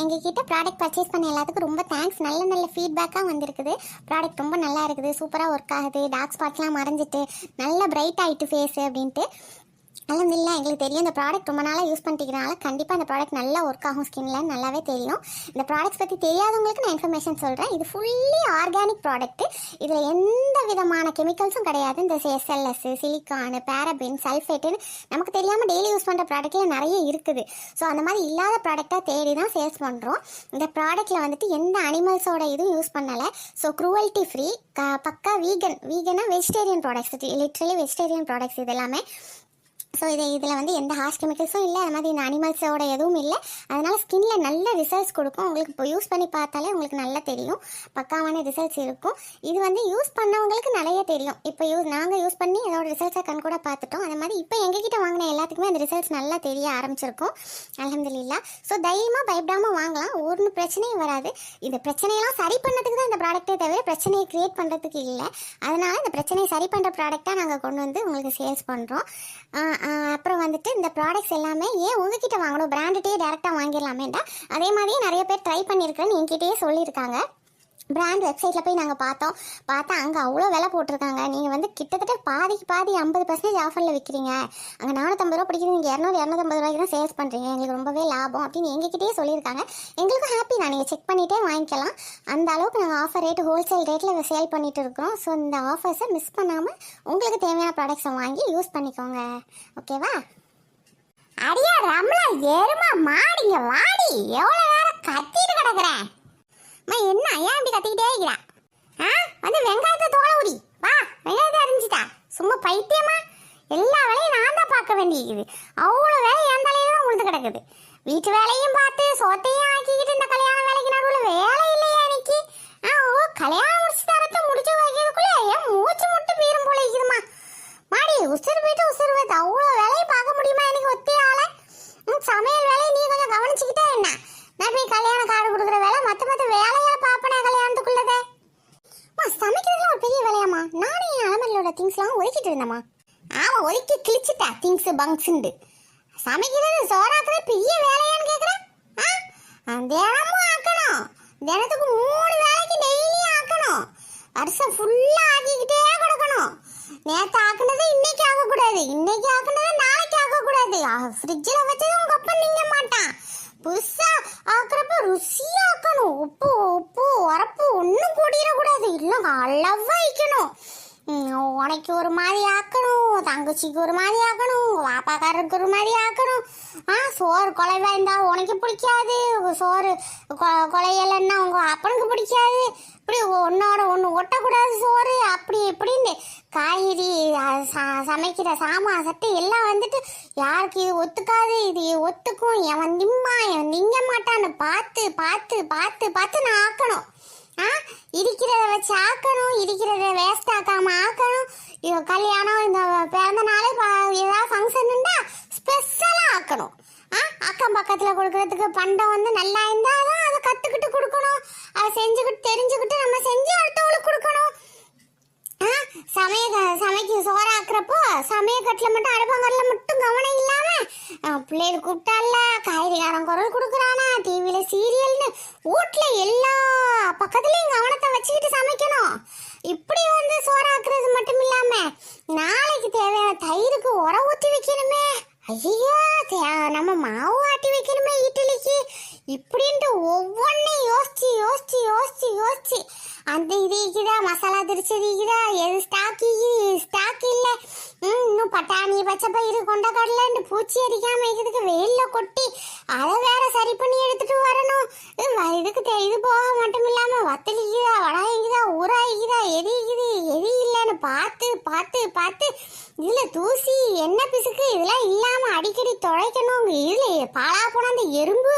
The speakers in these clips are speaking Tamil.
எங்ககிட்ட ப்ராடக்ட் பர்ச்சேஸ் பண்ண எல்லாத்துக்கும் ரொம்ப தேங்க்ஸ் நல்ல நல்ல ஃபீட்பேக்காக வந்திருக்குது. ப்ராடக்ட் ரொம்ப நல்லா இருக்குது. சூப்பராக ஒர்க் ஆகுது. டார்க் ஸ்பாட்லாம் மறைஞ்சிட்டு நல்ல பிரைட் ஆகிட்டு ஃபேஸ் அப்படின்ட்டு. அலமதுல்லா எங்களுக்கு தெரியும் இந்த ப்ராடக்ட் ரொம்ப நாளாக யூஸ் பண்ணிக்கிறனால கண்டிப்பாக இந்த ப்ராடக்ட் நல்லா ஒர்க் ஆகும் ஸ்கின்ல நல்லாவே தெரியும். இந்த ப்ராடக்ட்ஸ் பற்றி தெரியாதவங்களுக்கு நான் இன்ஃபர்மேஷன் சொல்கிறேன் இது ஃபுல்லி ஆர்கானிக் ப்ராடக்ட் இதில் எந்த விதமான கெமிக்கல்ஸும் கிடையாது. இந்த எஸ்எல்எஸ் சிலிக்கானு பேரபின் சல்ஃபேட்டுன்னு நமக்கு தெரியாமல் டெய்லி யூஸ் பண்ணுற ப்ராடக்ட்ல நிறைய இருக்குது. ஸோ அந்த மாதிரி இல்லாத ப்ராடக்டாக தேடி தான் சேல்ஸ் பண்ணுறோம் இந்த ப்ராடக்ட்டில் வந்துட்டு எந்த அனிமல்ஸோட இதுவும் யூஸ் பண்ணலை. ஸோ குரூவல்ட்டி ஃப்ரீ பக்கா vegan வீகனா vegetarian products literally vegetarian products இது எல்லாமே. ஸோ இது இதில் வந்து எந்த ஹார்ஷ் கெமிக்கல்ஸும் இல்லை அது மாதிரி இந்த அனிமல்ஸோட எதுவும் இல்லை. அதனால் ஸ்கின்ல நல்ல ரிசல்ட்ஸ் கொடுக்கும். உங்களுக்கு இப்போ யூஸ் பண்ணி பார்த்தாலே உங்களுக்கு நல்லா தெரியும். பக்காவான ரிசல்ட்ஸ் இருக்கும். இது வந்து யூஸ் பண்ணவங்களுக்கு நிறைய தெரியும். இப்போ யூஸ் நாங்கள் யூஸ் பண்ணி அதோட ரிசல்ட்ஸை கண் கூட பார்த்துட்டோம். அது மாதிரி இப்போ எங்ககிட்ட வாங்கின எல்லாத்துக்குமே அந்த ரிசல்ட்ஸ் நல்லா தெரிய ஆரம்பிச்சிருக்கும். அலமதுல்லா ஸோ தைரியமாக பயப்படாமல் வாங்கலாம். ஒரு பிரச்சனையும் வராது. இந்த பிரச்சனையெல்லாம் சரி பண்ணதுக்கு தான் இந்த ப்ராடக்ட்டே தவிர பிரச்சனையை க்ரியேட் பண்ணுறதுக்கு இல்லை. அதனால் இந்த பிரச்சனையை சரி பண்ணுற ப்ராடக்டாக நாங்கள் கொண்டு வந்து உங்களுக்கு சேல்ஸ் பண்ணுறோம் அப்புறம் வந்துட்டு இந்த ப்ராடக்ட்ஸ் எல்லாமே ஏன் உங்ககிட்ட வாங்கணும்? பிராண்டுகிட்டே டேரெக்டாக வாங்கிடலாமேண்டா அதே மாதிரியே நிறைய பேர் ட்ரை பண்ணியிருக்கேன்னு என்கிட்டயே சொல்லியிருக்காங்க. பிராண்ட் வெப்சைட்டில் போய் நாங்கள் பார்த்தோம். பார்த்தா அங்கே அவ்வளோ விலை போட்டிருக்காங்க. நீங்கள் வந்து கிட்டத்தட்ட பாதிக்கு பாதி ஐம்பது பர்சன்டேஜ் ஆஃபரில் விற்கிறீங்க அங்கே நானூற்றம்பது ரூபா பிடிக்கிறது நீங்கள் இரநூறு இரநூத்தம்பது ரூபாய்க்கு தான் சேல்ஸ் பண்ணுறீங்க எங்களுக்கு ரொம்பவே லாபம் அப்படின்னு எங்ககிட்டயே சொல்லியிருக்காங்க. எங்களுக்கும் ஹாப்பி தான். நீங்கள் செக் பண்ணிகிட்டே வாங்கிக்கலாம். அந்த அளவுக்கு நாங்கள் ஆஃபர் ரேட்டு ஹோல்சேல் ரேட்டில் சேல் பண்ணிட்டு இருக்கோம் ஸோ இந்த ஆஃபர்ஸை மிஸ் பண்ணாமல் உங்களுக்கு தேவையான ப்ராடக்ட்ஸை வாங்கி யூஸ் பண்ணிக்கோங்க. ஓகேவா அடியா ரம்லா எருமா மாடிங்க வாடி. எவ்வளோ நேரம் கத்திட்டு கிடக்குறேன். அம்மா என்ன ஏன் அப்படி கத்திக்கிட்டே இருக்கிறா? ஆ? வந்து வெங்காயத்தை தோலை உரி வா வெங்காயத்தை அரிஞ்சுட்டா சும்மா பைத்தியமா? எல்லா வேலையும் நான் தான் பார்க்க வேண்டியிருக்குது. அவ்வளோ வேலை என் தலையில தான் உழுந்து கிடக்குது. வீட்டு வேலையும் பார்த்து சோத்தையும் ஆக்கிக்கிட்டு இந்த கல்யாண வேலைக்கு நடுவில் வேலை இல்லையா இன்னைக்கு? ஆ ஓ கல்யாணம் முடிச்சு தரத்தை முடிச்சு வைக்கிறதுக்குள்ளே என் மூச்சு முட்டு பீரும் போல இருக்குதுமா மாடி உசுறு போயிட்டு உசுறு வைத்து அவ்வளோ வேலையும் பார்க்க முடியுமா எனக்கு ஒத்தையால? சமையல் வேலையை நீ கொஞ்சம் கவனிச்சுக்கிட்டே என்ன? நான் போய் கல்யாண கார்டு கொடுக்குற வேலை மற்ற மற்ற வேலையா பார்ப்பனே கல்யாணத்துக்குள்ளதே அம்மா சமைக்கிறதுலாம் ஒரு பெரிய வேலையாம்மா நானே திங்ஸ்லாம் ஒதுக்கிட்டு இருந்தேம்மா. ஆமாம் ஒதுக்கி கிழிச்சிட்டா திங்ஸ் பங்க்ஸுண்டு சமைக்கிறது சோறாக்குறது பெரிய வேலையான்னு கேட்குறேன் ஆ? தினமும் ஆக்கணும். தினத்துக்கு மூணு வேலைக்கு டெய்லியும் ஆக்கணும். வருஷம் ஃபுல்லா ஆக்கிக்கிட்டே கொடுக்கணும். நேற்று ஆக்குனதை இன்னைக்கு ஆக்கக்கூடாது. இன்னைக்கு ஆக்குனதை நாளைக்கு ஆக்கக்கூடாது. ஃப்ரிட்ஜில் வச்சது உங்க அப்பா நீங்க மாட்டான் புதுசா ஆக்குறப்ப ருசியாக ஆக்கணும். உப்பு உப்பு உரப்பு ஒன்றும் கூடிடக்கூடாது இல்லை அளவா வைக்கணும். உனக்கு ஒரு மாதிரி ஆக்கணும் தங்கச்சிக்கு ஒரு மாதிரி ஆக்கணும் உங்கள் வாப்பாக்காரருக்கு ஒரு மாதிரி ஆக்கணும். ஆ சோறு குலைவா இருந்தால் உனக்கு பிடிக்காது. சோறு கொ- குலையலைன்னா உங்கள் அப்பனுக்கு பிடிக்காது. இப்படி ஒன்னோட ஒன்று ஒட்டக்கூடாது சோறு. அப்படி இப்படின்னு காய்கறி ச- சமைக்கிற சாமான் சட்டை எல்லாம் வந்துட்டு யாருக்கு இது ஒத்துக்காது. இது ஒத்துக்கும். எவன் நிம்மா எவன் நிங்க மாட்டான்னு பார்த்து பார்த்து பார்த்து பார்த்து நான் ஆக்கணும். இருக்கிறத வச்சு ஆக்கணும் இருக்கிறத வேஸ்ட் ஆக்காம ஆக்கணும். கல்யாணம் இந்த பிறந்த நாளே ஏதாவது ஃபங்க்ஷன்ண்டா ஸ்பெஷலாக ஆக்கணும். ஆ? அக்கம் பக்கத்தில் கொடுக்கறதுக்கு பண்டம் வந்து நல்லா இருந்தால் தான் அதை கற்றுக்கிட்டு கொடுக்கணும். அதை செஞ்சுக்கிட்டு தெரிஞ்சுக்கிட்டு நம்ம செஞ்சு அடுத்தவங்களுக்கு கொடுக்கணும். சமய சமைக்க சோறாக்குறப்போ சமயக்கட்டில் மட்டும் அடுப்பங்கரில் மட்டும் கவனம் இல்லாம ஆ, பிள்ளைகள் கூப்பிட்டால காய்கறிகாரன் குரல் கொடுக்குறானா டிவியில சீரியல்னு வீட்ல எல்லா பக்கத்துலயும் கவனத்தை வச்சுக்கிட்டு சமைக்கணும். இப்படி வந்து சோறாக்குறது மட்டும் இல்லாம நாளைக்கு தேவையான தயிருக்கு உர ஊற்றி வைக்கணுமே. ஐயோ நம்ம மாவு ஆட்டி வைக்கணுமே இட்லிக்கு. இப்படின்ட்டு ஒவ்வொன்றையும் யோசிச்சு யோசிச்சு யோசிச்சு யோசிச்சு அந்த இது தான் மசாலா திரிச்சு எது ஸ்டாக் ஸ்டாக் இல்லை. ம், இன்னும் பட்டாணி பச்சை பயிறு கொண்ட கடலைன்னு பூச்சி அடிக்காம இருக்கிறதுக்கு வெயில்ல கொட்டி அதை வேற சரி பண்ணி எடுத்துட்டு வரணும். இதுக்கு இது போக மட்டும் இல்லாம வத்தலிக்குதா இருக்குதா வடாய் எரிக்குது எரி எது எது இல்லைன்னு பார்த்து பார்த்து பார்த்து இதுல தூசி என்ன பிசுக்கு இதெல்லாம் இல்லாம அடிக்கடி தொலைக்கணும் இதுல பாலா போன அந்த எறும்பு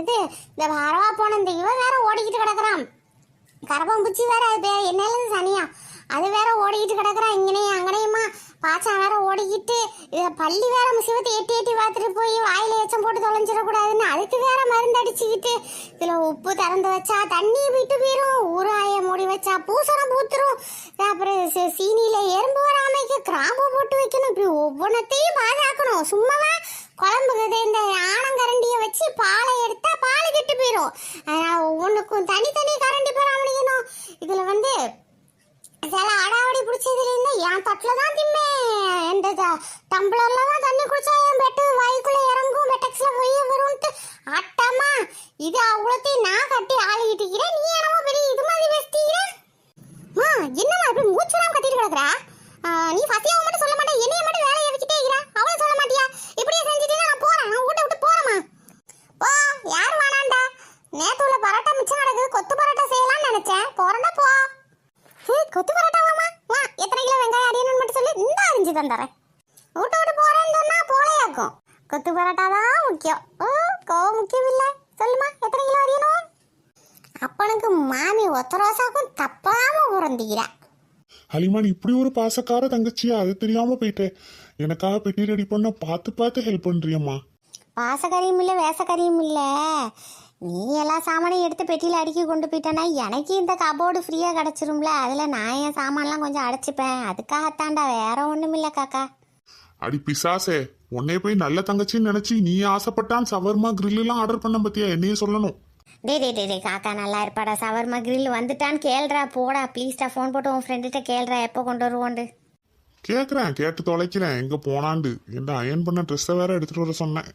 இது இந்த வரவா போன இந்த இவன் வேற ஓடிக்கிட்டு கிடக்குறான். கரப்பாம்பூச்சி வேற அது பேர் என்னது சனியா? அது வேற ஓடிக்கிட்டு கிடக்குறான் இங்கனையும் அங்கனையுமா? பாச்சா வேற ஓடிக்கிட்டு இதை பள்ளி வேற முசிவத்தை எட்டி எட்டி பார்த்துட்டு போய் வாயில எச்சம் போட்டு தொலைஞ்சிடக்கூடாதுன்னு அதுக்கு வேற மருந்து அடிச்சுக்கிட்டு இதுல உப்பு திறந்து வச்சா தண்ணி விட்டு போயிரும் ஊறாய மூடி வச்சா பூசணம் பூத்துரும். அப்புறம் சீ- சீனியில எறும்பு வராமைக்கு கிராம்பு போட்டு வைக்கணும் இப்படி ஒவ்வொன்றத்தையும் பாதுகாக்கணும் சும்மாவா குழம்புக்கு இந்த ஆனங்கரண்டிய வச்சு பாலை எடுத்தா பால் கெட்டு போயிடும் அதனால ஒவ்வொன்றுக்கும் தனித்தனி கரண்டி போறாமணிக்கணும் இதுல வந்து சில அடாவடி பிடிச்சதுல இருந்து என் தட்டுல தான் திம்மே இந்த த- டம்ளர்ல தான் தண்ணி குடிச்சா என் பெட்டு வாய்க்குள்ள இறங்கும் பெட்டக்ஸ்ல போய் வரும்ட்டு அட்டமா இது அவ்வளோத்தையும் நான் கட்டி ஆளிக்கிட்டு இருக்கிறேன் நீ என்னமோ பெரிய இது மாதிரி பேசிட்டீங்க மா என்னம்மா இப்படி மூச்சுலாம் கத்திட்டு கிடக்குற? நீ ஃபஸ்ட்டியாவும் மட்டும் சொல்ல மாட்டேன் என்னைய மட்டும் வேலையை வச்சுட்டே இருக்கிறா அவளை சொல்ல மாட்டியா இப்படியே செஞ்சுட்டீங்கன்னா நான் போறேன் நான் வீட்டை விட்டு போறேம்மா போ யார் வேணாண்டா நேத்து உள்ள பரோட்டா மிச்சம் நடக்குது கொத்து பரோட்டா செய்யலாம்னு நினைச்சேன் போறேன்டா போ ஹே, கொத்து பரோட்டாவாமா வா எத்தனை கிலோ வெங்காயம் அரியணும்னு மட்டும் சொல்லி இந்த அரிஞ்சு தந்துறேன் வீட்டை விட்டு போறேன்னு சொன்னா போலையாக்கும் கொத்து பரோட்டா தான் முக்கியம் ஓ கோவம் முக்கியம் இல்ல சொல்லுமா எத்தனை கிலோ அரியணும் அப்பனுக்கு மாமி ஒத்த ரோசாக்கும் பிறந்திக்கிறா ஹலிமான் இப்படி ஒரு பாசக்கார தங்கச்சியா? அது தெரியாம போயிட்டேன் எனக்காக பெட்டி ரெடி பண்ண பார்த்து பார்த்து ஹெல்ப் பண்றியம்மா. பாசக்கறியும் இல்லை வேசக்கறியும் இல்லை. நீ எல்லா சாமானையும் எடுத்து பெட்டியில் அடுக்கி கொண்டு போயிட்டேன்னா எனக்கு இந்த கபோர்டு ஃப்ரீயாக கிடச்சிரும்ல. அதில் நான் என் சாமான்லாம் கொஞ்சம் அடைச்சிப்பேன். அதுக்காகத்தாண்டா வேற ஒன்றும் இல்லை காக்கா. அடி பிசாசே உன்னை போய் நல்ல தங்கச்சின்னு நினைச்சு நீ ஆசைப்பட்டான் சவர்மா எல்லாம் ஆர்டர் பண்ண பத்தியா? என்னையே சொல்லணும். டே டே டே டே காக்கா நல்லா இருப்பாடா. சவர்மா கிரில் வந்துட்டான்னு கேள்றா போடா. ப்ளீஸ்டா ஃபோன் போட்டு உன் ஃப்ரெண்டுகிட்ட கேள்றா எப்போ கொண்டு வருவோண்டு கேட்குறேன் கேட்டு தொலைக்கிறேன். எங்கே போனாண்டு என்ன அயன் பண்ண ட்ரெஸ்ஸை வேற எடுத்துகிட்டு வர சொன்னேன்.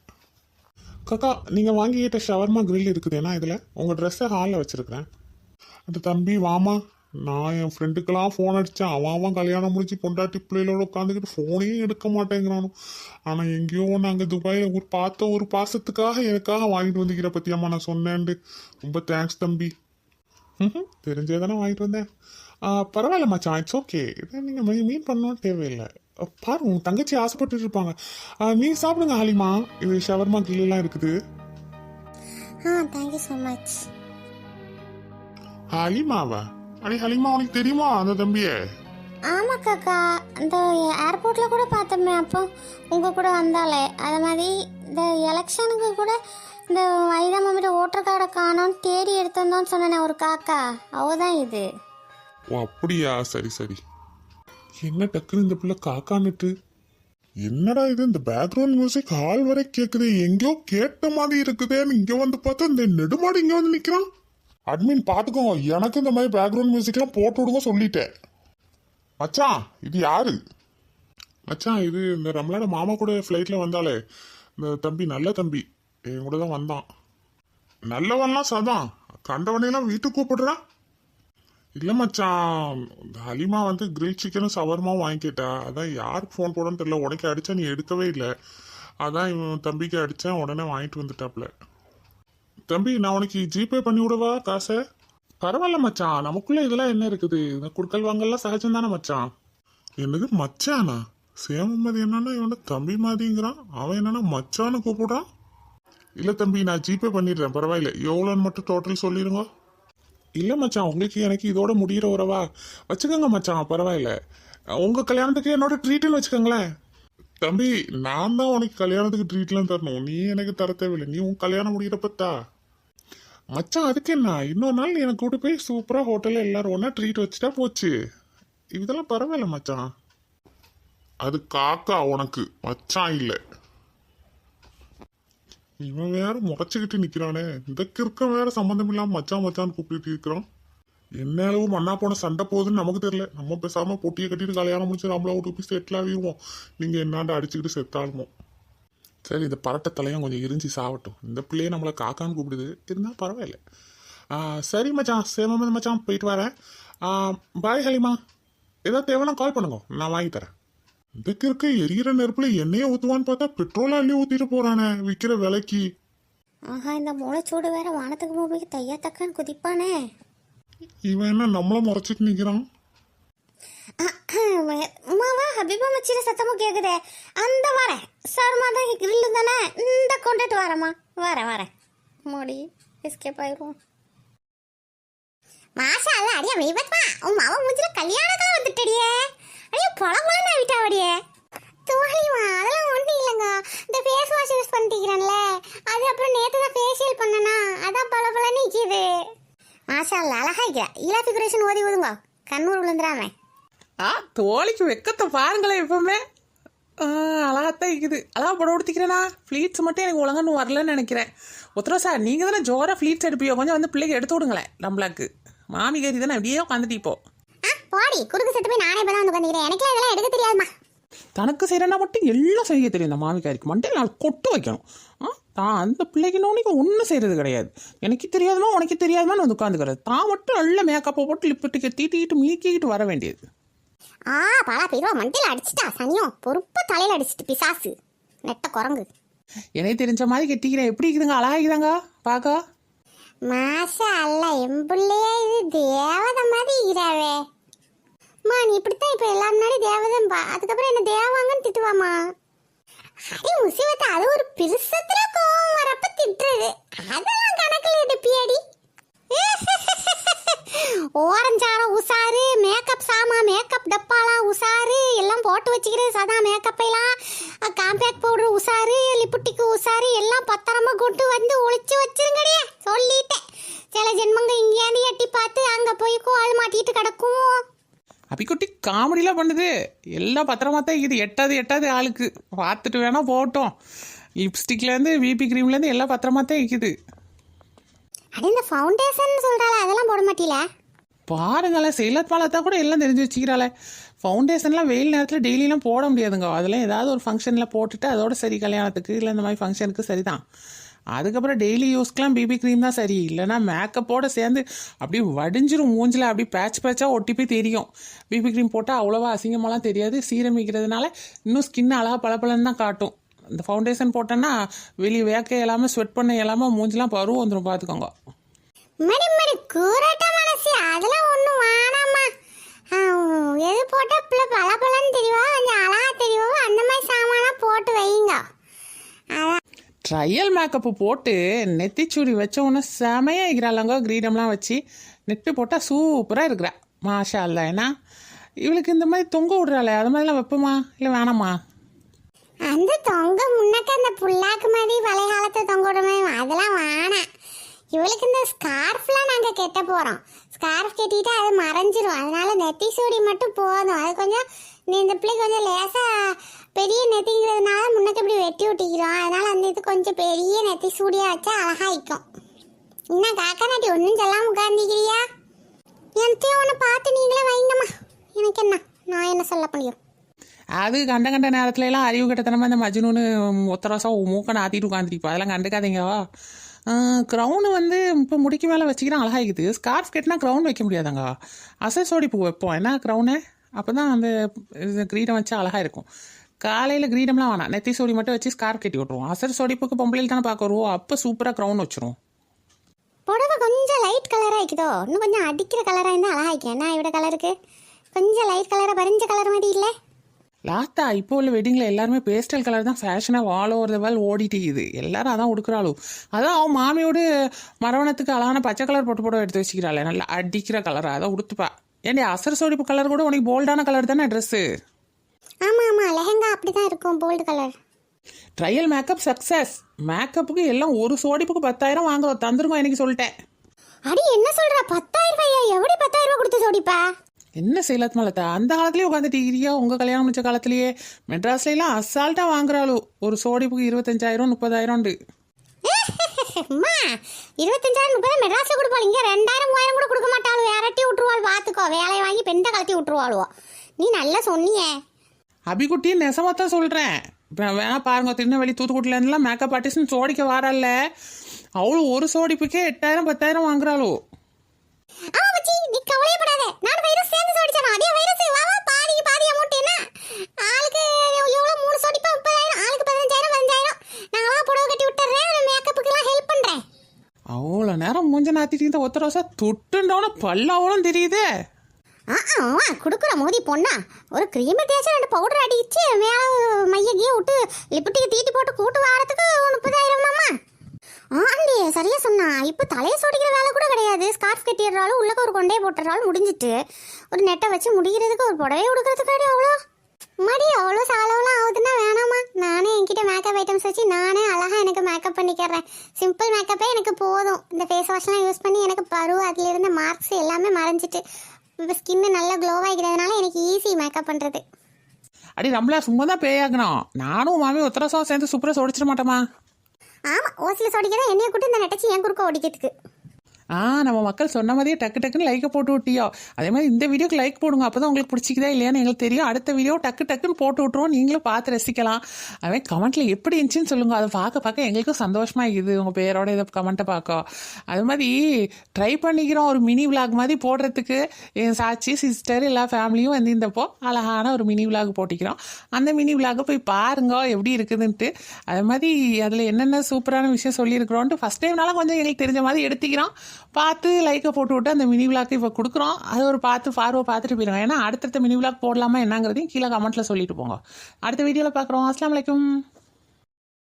காக்கா நீங்கள் வாங்கிக்கிட்ட ஷவர்மா கிரில்லு இருக்குது. ஏன்னா இதில்? உங்கள் ட்ரெஸ்ஸை ஹாலில் வச்சுருக்கிறேன். அந்த தம்பி வாமா. நான் என் ஃப்ரெண்டுக்கெல்லாம் ஃபோன் அடித்தேன் அவன் அவன் கல்யாணம் முடிச்சு பொண்டாட்டி பிள்ளைகளோட உட்காந்துக்கிட்டு ஃபோனையும் எடுக்க மாட்டேங்கிறானு. ஆனால் எங்கேயோ நாங்கள் துபாயில் ஒரு பார்த்த ஒரு பாசத்துக்காக எனக்காக வாங்கிட்டு வந்துக்கிற பற்றியம்மா நான் சொன்னேன்ட்டு. ரொம்ப தேங்க்ஸ் தம்பி. ம்ஹும். தெரிஞ்சே தானே வாங்கிட்டு வந்தேன். பரவாயில்ல மச்சான் இட்ஸ் ஓகே இதை நீங்கள் மீன் பண்ணணும் தேவையில்லை. பாரு உன் தங்கச்சி ஆசைப்பட்டு இருப்பாங்க. ஆ, நீ சாப்பிடுங்க ஹலிமா. இது ஷவர்மா கில்லாம் இருக்குது. ஆ தேங்க்யூ ஸோ மச் ஹலிமாவா? அடி ஹலிமா உனக்கு தெரியுமா அந்த தம்பியே? ஆமா காக்கா. இந்த ஏர்போர்ட்ல கூட பார்த்தோமே அப்போ உங்க கூட வந்தாலே. அது மாதிரி இந்த எலெக்ஷனுக்கு கூட இந்த வைதா மம்மிட்ட ஓட்டர் கார்டை காணோன்னு தேடி எடுத்திருந்தோன்னு சொன்னேனே ஒரு காக்கா. அவதான் இது. ஓ அப்படியா? சரி சரி. என்ன டக்குன்னு இந்த பிள்ளை காக்கான்னுட்டு? என்னடா இது இந்த பேக்ரவுண்ட் மியூசிக் ஹால் வரை கேக்குது எங்கேயோ கேட்ட மாதிரி இருக்குதேன்னு இங்க வந்து பார்த்தா இந்த நெடுமாடு இங்க வந்து நிக்கிறான். அட்மின் பாத்துக்கோங்க எனக்கு இந்த மாதிரி பேக்ரவுண்ட் மியூசிக்லாம் போட்டு விடுங்க சொல்லிட்டேன். மச்சான் இது யாரு? மச்சான் இது இந்த ரம்லாட மாமா கூட ஃப்ளைட்ல வந்தாலே இந்த தம்பி நல்ல தம்பி. என் கூட தான் வந்தான். நல்லவன்லாம் சதான். கண்டவனையெல்லாம் வீட்டுக்கு கூப்பிடுறான் இல்ல மச்சான் இந்த ஹலிமா வந்து கிரில் சிக்கனும் சவர்மாவும் வாங்கிக்கிட்டா. அதான் யாருக்கு ஃபோன் போடணும்னு தெரியல. உனக்கு அடிச்சா நீ எடுக்கவே இல்லை. அதான் இவன் தம்பிக்கு அடிச்சேன். உடனே வாங்கிட்டு வந்துட்டாப்ல. தம்பி நான் உனக்கு ஜிபே பண்ணி விடவா காசை? பரவாயில்ல மச்சான். நமக்குள்ள இதெல்லாம் என்ன இருக்குது? இந்த குடுக்கல் வாங்கலாம் சகஜம் தானே மச்சான்? என்னது மச்சானா? சேமமதி என்னன்னா இவன தம்பி மாதிரிங்கிறான். அவன் என்னன்னா மச்சான்னு கூப்பிடுறான். இல்ல தம்பி நான் ஜிபே பண்ணிடுறேன். பரவாயில்ல. எவ்வளோன்னு மட்டும் டோட்டல் சொல்லிடுங்க இல்ல மச்சான் உங்களுக்கு எனக்கு இதோட முடியிற உறவா? வச்சுக்கோங்க மச்சான் பரவாயில்ல. உங்க கல்யாணத்துக்கு என்னோட ட்ரீட்னு வச்சுக்கோங்களேன். தம்பி நான் தான் உனக்கு கல்யாணத்துக்கு ட்ரீட்லாம் தரணும். நீ எனக்கு தர தேவையில்லை. நீ உன் கல்யாணம் முடிகிறப்பத்தா மச்சான் அதுக்கு என்ன? இன்னொரு நாள் எனக்கு கூட்டு போய் சூப்பராக ஹோட்டலில் எல்லாரும் ஒன்றா ட்ரீட் வச்சுட்டா போச்சு. இதெல்லாம் பரவாயில்ல மச்சான். அது காக்கா உனக்கு. மச்சான் இல்லை. இவன் வேற முறைச்சுக்கிட்டு நிற்கிறானே இந்த கிறுக்கம் வேற சம்மந்தம் இல்லாமல் மச்சான் மச்சான் கூப்பிட்டு இருக்கிறான். என்ன அளவு மண்ணா போன சண்டை போகுதுன்னு நமக்கு தெரியல. நம்ம பேசாம பொட்டியை கட்டிட்டு கல்யாணம் முடிச்சு நம்மள விட்டு போய் செட்டில் ஆகிடுவோம் நீங்க என்னாண்ட அடிச்சுக்கிட்டு செத்தாலுமோ சரி இந்த பரட்டை தலையும் கொஞ்சம் எரிஞ்சு சாவட்டும். இந்த பிள்ளையே நம்மளை காக்கான்னு கூப்பிடுது. இருந்தால் பரவாயில்ல. சரி மச்சான். சேமமே மச்சான். போயிட்டு வரேன். பாய் ஹலிமா. ஏதாவது தேவைன்னா கால் பண்ணுங்க. நான் வாங்கி தரேன். இந்த இருக்க எரியிற நெருப்புல எண்ணெயை ஊற்றுவான்னு பார்த்தா பெட்ரோல் அள்ளி ஊற்றிட்டு போகிறானே விற்கிற விலைக்கு. ஆஹா இந்த மூளைச்சூடு வேற வானத்துக்கு போய் தையா தக்கான்னு குதிப்பானே. இவன் என்ன நம்மள முறைச்சிட்டு நிக்கிறான்? உமாவா ஹபிபா மச்சிர சத்தமும் கேக்குதே. அந்த வரேன் சர்மா தான் கிரில்லு தானே இந்த கொண்டுட்டு வரேம்மா. வரேன் வரேன் மோடி எஸ்கேப் ஆயிரும். மாஷா அல்ல அடியா விபத்மா உன் மாவ மூஞ்சில கல்யாணக்காக வந்துட்டடியே. அடியே பொல பொலன்னு ஆயிட்டாவடியே. தோழிமா அதெல்லாம் ஒன்றும் இல்லைங்க. இந்த ஃபேஸ் வாஷ் யூஸ் பண்ணிக்கிறேன்ல அது அப்புறம் நேற்று தான் ஃபேஷியல் பண்ணனா அதான் பல பல நிற்கிது மாஷா அழகா இருக்கிற ஈலா ஃபிகரேஷன் ஓதி ஓதுங்க. கண்ணூர் விழுந்துடாம ஆ தோழிக்கு வெக்கத்தை பாருங்களேன் எப்பவுமே. அழகாத்தான் இருக்குது. அழகா படம் கொடுத்திக்கிறேனா ஃப்ளீட்ஸ் மட்டும் எனக்கு ஒழுங்கான்னு வரலன்னு நினைக்கிறேன். உத்தரவு சார் நீங்கள் தானே ஜோராக ஃப்ளீட்ஸ் எடுப்பியோ? கொஞ்சம் வந்து பிள்ளைக்கு எடுத்து விடுங்களேன் நம்மளுக்கு. மாமி கறி தானே அப்படியே உட்காந்துட்டு இப்போ. போடி. குறுக்கு செத்து போய் நானே இப்போ தான் வந்து உட்காந்துக்கிறேன் எனக்கு இதெல்லாம் எடுக்க தெரியாதுமா தனக்கு செய்கிறேன்னா மட்டும் எல்லாம் செய்ய தெரியும். இந்த மாமிக்காரிக்கு மண்டையில் நான் கொட்டு வைக்கணும். ஆ? தான் அந்த பிள்ளைக்கு ஒன்றும் செய்கிறது கிடையாது. எனக்கு தெரியாதுமா உனக்கு தெரியாதுமான்னு வந்து உட்காந்துக்கிறது தான் மட்டும் நல்ல மேக்கப்பை போட்டு லிப்பிட்டுக்கு தீட்டிக்கிட்டு மீக்கிக்கிட்டு வர வேண்டியது. ஆ பாலா பீரோ மண்டியில் அடிச்சிட்டா சனியும் பொறுப்பு தலையில் அடிச்சிட்டு பிசாசு. நெட்ட குரங்கு. எனக்கு தெரிஞ்ச மாதிரி கெட்டிக்கிறேன். எப்படி இருக்குதுங்க? அழகாகிறாங்க பார்க்க மாஷா அல்ல என் பிள்ளையே இது தேவதை மாதிரி இருக்கிறாவே மா நீ இப்படித்தான் இப்போ எல்லா முன்னாடி தேவதம்பா அதுக்கப்புறம் என்ன தேவாங்கன்னு திட்டுவாமா அடி முசிவத்தை அது ஒரு பெருசத்துல கோவம் வரப்ப திட்டுறது. அதெல்லாம் கணக்கில் எடுப்பியாடி. ஓரஞ்சாரம் உசாரு மேக்கப் சாமா மேக்கப் டப்பாலாம் உசாரு எல்லாம் போட்டு வச்சுக்கிறது சதா மேக்கப் எல்லாம் காம்பேக்ட் பவுடர் உசாரு லிப்புட்டிக்கு உசாரு எல்லாம் பத்திரமா கொண்டு வந்து ஒளிச்சு வச்சிருங்கடியே சொல்லிட்டேன் சில ஜென்மங்க இங்கேயாந்து எட்டி பார்த்து அங்க போய் கோல் மாட்டிட்டு கிடக்கும் அப்பிக்குட்டி காமெடிலாம் பண்ணுது. எல்லாம் பத்திரமா தான் இது எட்டாது எட்டாது ஆளுக்கு. பார்த்துட்டு வேணா போட்டோம். லிப்ஸ்டிக்லேருந்து பிபி க்ரீம்லேருந்து எல்லாம் பத்திரமா தான் இருக்குது. அது இந்த ஃபவுண்டேஷன் சொல்றாள அதெல்லாம் போட மாட்டீல? பாருங்களேன் சேலத் பாலத்தா கூட எல்லாம் தெரிஞ்சு வச்சுக்கிறாளே. ஃபவுண்டேஷன்லாம் வெயில் நேரத்தில் டெய்லிலாம் போட முடியாதுங்க. அதெல்லாம் ஏதாவது ஒரு ஃபங்க்ஷனில் போட்டுட்டு அதோட சரி கல்யாணத்துக்கு இல்லை இந்த மாதிரி ஃபங்க்ஷனுக்கு சரிதான். அதுக்கப்புறம் டெய்லி யூஸ்க்கெலாம் பிபி க்ரீம் தான் சரி. இல்லைன்னா மேக்கப்போட சேர்ந்து அப்படியே வடிஞ்சிரும் மூஞ்சில் அப்படியே பேட்ச் பேட்சாக ஒட்டி போய் தெரியும். பிபி க்ரீம் போட்டால் அவ்வளோவா அசிங்கமாலாம் தெரியாது. சீரமிக்கிறதுனால இன்னும் ஸ்கின் அழகா பளபளன்னு தான் காட்டும். இந்த ஃபவுண்டேஷன் போட்டோன்னா வெளியே வேக்க இல்லாமல் ஸ்வெட் பண்ண இல்லாமல் மூஞ்சிலாம் பருவம் வந்துடும் பார்த்துக்கோங்க மடி மடி கூரட்ட மனசு அதெல்லாம் ஒன்றும் வேணாம்மா. எது போட்டால் பிள்ளை பல பலன்னு தெரியவோ கொஞ்சம் அழகா தெரியவோ அந்த மாதிரி சாமான்லாம் போட்டு வைங்க. அதான். ட்ரையல் மேக்கப்பு போட்டு நெத்திச்சூடி வச்ச உடனே செமையாக இருக்கிறாங்க கிரீடம்லாம் வச்சு நெட்டு போட்டால் சூப்பராக இருக்கிறா. மாஷா இல்லை ஏன்னா இவளுக்கு இந்த மாதிரி தொங்க விடுறாளே. அது மாதிரிலாம் வைப்போமா? இல்லை வேணாமா? அந்த தொங்க முன்னக்க அந்த புல்லாக்கு மாதிரி பழைய காலத்தை தொங்க விடுமே அதெல்லாம் வேணாம். இவளுக்கு இந்த ஸ்கார்ஃப்லாம் நாங்கள் கெட்ட போகிறோம் ஸ்கார்ஃப் கட்டிட்டு அது மறைஞ்சிரும். அதனால நெத்தி சூடி மட்டும் போதும். அது கொஞ்சம் நீ இந்த பிள்ளை கொஞ்சம் லேசாக பெரிய நெத்திங்கிறதுனால முன்னக்கு இப்படி வெட்டி விட்டிக்கிறோம் அதனால் அந்த இது கொஞ்சம் பெரிய நெத்தி சூடியாக வச்சா அழகாயிக்கும். என்ன காக்கா நாட்டி ஒன்றும் சொல்லாமல் உட்காந்துக்கிறியா எனத்தையும் ஒன்று பார்த்து நீங்களே வைங்கம்மா. எனக்கு என்ன? நான் என்ன சொல்ல முடியும்? அது கண்ட கண்ட நேரத்துல எல்லாம் அறிவு கட்டத்தனமா இந்த மஜ்னூன்னு ஒத்தரசம் மூக்க நாத்திட்டு உட்காந்துருப்பா அதெல்லாம் கண்டுக்காதீங்கவா க்ரௌனு வந்து இப்போ முடிக்கு மேலே வச்சுக்கிறேன் அழகாகிக்குது ஸ்கார்ஃப் கட்டினா க்ரௌன் வைக்க முடியாதாங்க. அசசோடி பூ வைப்போம். என்ன க்ரௌனு அப்போ தான் அந்த கிரீடம் வச்சா அழகாக இருக்கும். காலையில் கிரீடம்லாம் வேணாம். நெத்தி சோடி மட்டும் வச்சு ஸ்கார்ஃப் கட்டி விட்ருவோம் அசர் சோடிப்புக்கு பொம்பளையில் தானே பார்க்க வருவோம் அப்போ சூப்பராக க்ரௌன் வச்சிரும் புடவை கொஞ்சம் லைட் கலராக இருக்குதோ? இன்னும் கொஞ்சம் அடிக்கிற கலராக இருந்தால் அழகா இருக்கும் என்ன இவட கலருக்கு கொஞ்சம் லைட் கலராக பறிஞ்ச கலர் மாதிரி இல்லை? லாஸ்டா இப்போ உள்ள வெட்டிங்கில் எல்லாருமே பேஸ்டல் கலர் தான் ஃபேஷனாக ஆல் ஓவர் த வேல் ஓடிட்டு இருக்குது. எல்லாரும் அதான் உடுக்குறாளோ. அதான் அவன் மாமியோட மரவணத்துக்கு அழகான பச்சை கலர் போட்டு போட எடுத்து வச்சுக்கிறாளே. நல்லா அடிக்கிற கலர் அதான் உடுத்துப்பா. ஏன்டி அசர் சோடிப்பு கலர் கூட உனக்கு போல்டான கலர் தானே ட்ரெஸ்ஸு ஆமாம் ஆமாம் லெஹங்கா அப்படி தான் இருக்கும் bold colour trial makeup success மேக்கப்புக்கு எல்லாம் ஒரு சோடிப்புக்கு பத்தாயிரம் வாங்குறோம் தந்துருங்க எனக்கு சொல்லிட்டேன். அடி என்ன சொல்ற? பத்தாயிரம் ரூபாயா எப்படி பத்தாயிரம் ரூபாய் கொடுத்து சோடிப்பா? என்ன செய்யலாத் மலத்தா? அந்த காலத்துலயே உட்காந்துட்டு இருக்கிறியா உங்க கல்யாணம் முடிச்ச காலத்திலேயே? மெட்ராஸ்ல எல்லாம் அசால்ட்டா வாங்குறாளு? ஒரு சோடிப்புக்கு இருபத்தஞ்சாயிரம் முப்பதாயிரம் அம்மா இருபத்தஞ்சாயிரம் முப்பது மெட்ராஸில் கொடுப்பாள். இங்கே ரெண்டாயிரம் மூவாயிரம் கூட கொடுக்க மாட்டாள். வேறட்டி விட்டுருவாள் பார்த்துக்கோ. வேலையை வாங்கி பெண்டை கலத்தி விட்டுருவாளுவோ. நீ நல்லா சொன்னியே. அபிகுட்டி நெசமாத்தான் சொல்றேன். இப்ப வேணா பாருங்க திருநெல்வேலி தூத்துக்குடியில இருந்துலாம் மேக்கப் ஆர்டிஸ்ட் சோடிக்க வாரல்ல. அவளும் ஒரு சோடிப்புக்கே எட்டாயிரம் பத்தாயிரம் வாங்குறாளோ. ஆமா மச்சி நீ கவலையப்படாத நான் வைரஸ் சேர்ந்து சோடிச்சானோ? அதே வைரஸ் வா வா பாதிக்கு பாதி அமௌண்ட் என்ன? ஆளுக்கு எவ்வளோ மூணு சோடிப்பா முப்பதாயிரம் ஆளுக்கு பதினஞ்சாயிரம் பதினஞ்சாயிரம் நான் புடவை கட்டி விட்டுறேன் மேக்கப்புக்கெல்லாம் ஹெல்ப் பண்ணுறேன் அவ்வளோ நேரம் மூஞ்ச நாத்திட்டு இருந்த ஒத்த ரோசா தொட்டுண்டவன பல்லாவளும் தெரியுதே. ஆ கொடுக்குற மோதி பொண்ணா? ஒரு கிரீம் தேய்ச்சி ரெண்டு பவுடர் அடிச்சு மேலே மைய கீ விட்டு லிப்டிக்கு தீட்டி போட்டு கூட்டு வாரத்துக்கு முப்பதாயிரம் மாமா ஆண்டி சரியா சொன்னா. இப்போ தலையை சோடிக்கிற வேலை கூட கிடையாது. ஸ்கார்ஃப் கட்டிடுறாலும் உள்ளக்க ஒரு கொண்டே போட்டுறாலும் முடிஞ்சிட்டு. ஒரு நெட்டை வச்சு முடிகிறதுக்கு ஒரு புடவை கொடுக்கறதுக்காடி அவ்வளோ மடி அவ்வளோ செலவுலாம் ஆகுதுன்னா வேணாமா நானே என்கிட்ட மேக்கப் ஐட்டம்ஸ் வச்சு நானே அழகாக எனக்கு மேக்கப் பண்ணிக்கிறேன். சிம்பிள் மேக்கப்பே எனக்கு போதும். இந்த ஃபேஸ் வாஷ்லாம் யூஸ் பண்ணி எனக்கு பரு அதில் இருந்த மார்க்ஸ் எல்லாமே மறைஞ்சிட்டு. இப்போ ஸ்கின்னு நல்லா க்ளோவாகிறதுனால எனக்கு ஈஸி மேக்கப் பண்ணுறது அடி நம்மளா சும்மா தான் பேயாகணும் நானும் மாமி ஒத்தரசம் சேர்ந்து சூப்பராக சொடிச்சிட மாட்டோமா? ஆமா ஓசில சொடிக்கதான் என்னைய கூட்டு இந்த நெட்டச்சி என் குறுக்க ஓடிக்கிறதுக்கு ஆ நம்ம மக்கள் சொன்ன மாதிரியே டக்கு டக்குன்னு லைக்கை போட்டு விட்டியோ. அதே மாதிரி இந்த வீடியோக்கு லைக் போடுங்க. அப்போ தான் உங்களுக்கு பிடிச்சிக்குதா இல்லையான்னு எங்களுக்கு தெரியும். அடுத்த வீடியோ டக்கு டக்குன்னு போட்டு விட்ருவோம் நீங்களும் பார்த்து ரசிக்கலாம். அதே கமெண்ட்டில் எப்படி இருந்துச்சுன்னு சொல்லுங்க. அதை பார்க்க பார்க்க எங்களுக்கும் சந்தோஷமா இருக்குது உங்கள் பேரோட இதை கமெண்ட்டை பார்க்க. அது மாதிரி ட்ரை பண்ணிக்கிறோம். ஒரு மினி விளாக் மாதிரி போடுறதுக்கு என் சாட்சி சிஸ்டர் எல்லா ஃபேமிலியும் வந்து அழகான ஒரு மினி விளாக் போட்டிக்கிறோம். அந்த மினி விளாகை போய் பாருங்க. எப்படி இருக்குதுன்ட்டு. அது மாதிரி அதில் என்னென்ன சூப்பரான விஷயம் சொல்லியிருக்கிறோன்ட்டு ஃபஸ்ட் டைம்னால கொஞ்சம் எங்களுக்கு தெரிஞ்ச மாதிரி எடுத்துக்கிறோம். பார்த்து லைக்கை போட்டு விட்டு அந்த மினி விளாக்கு இப்போ கொடுக்குறோம். அது ஒரு பார்த்து ஃபார்வை பார்த்துட்டு போயிடுங்க ஏன்னா அடுத்தடுத்த மினி விளாக் போடலாமா என்னங்கிறதையும் கீழே கமெண்ட்டில் சொல்லிட்டு போங்க. அடுத்த வீடியோவில் பார்க்குறோம். அஸ்லாம் வலைக்கம்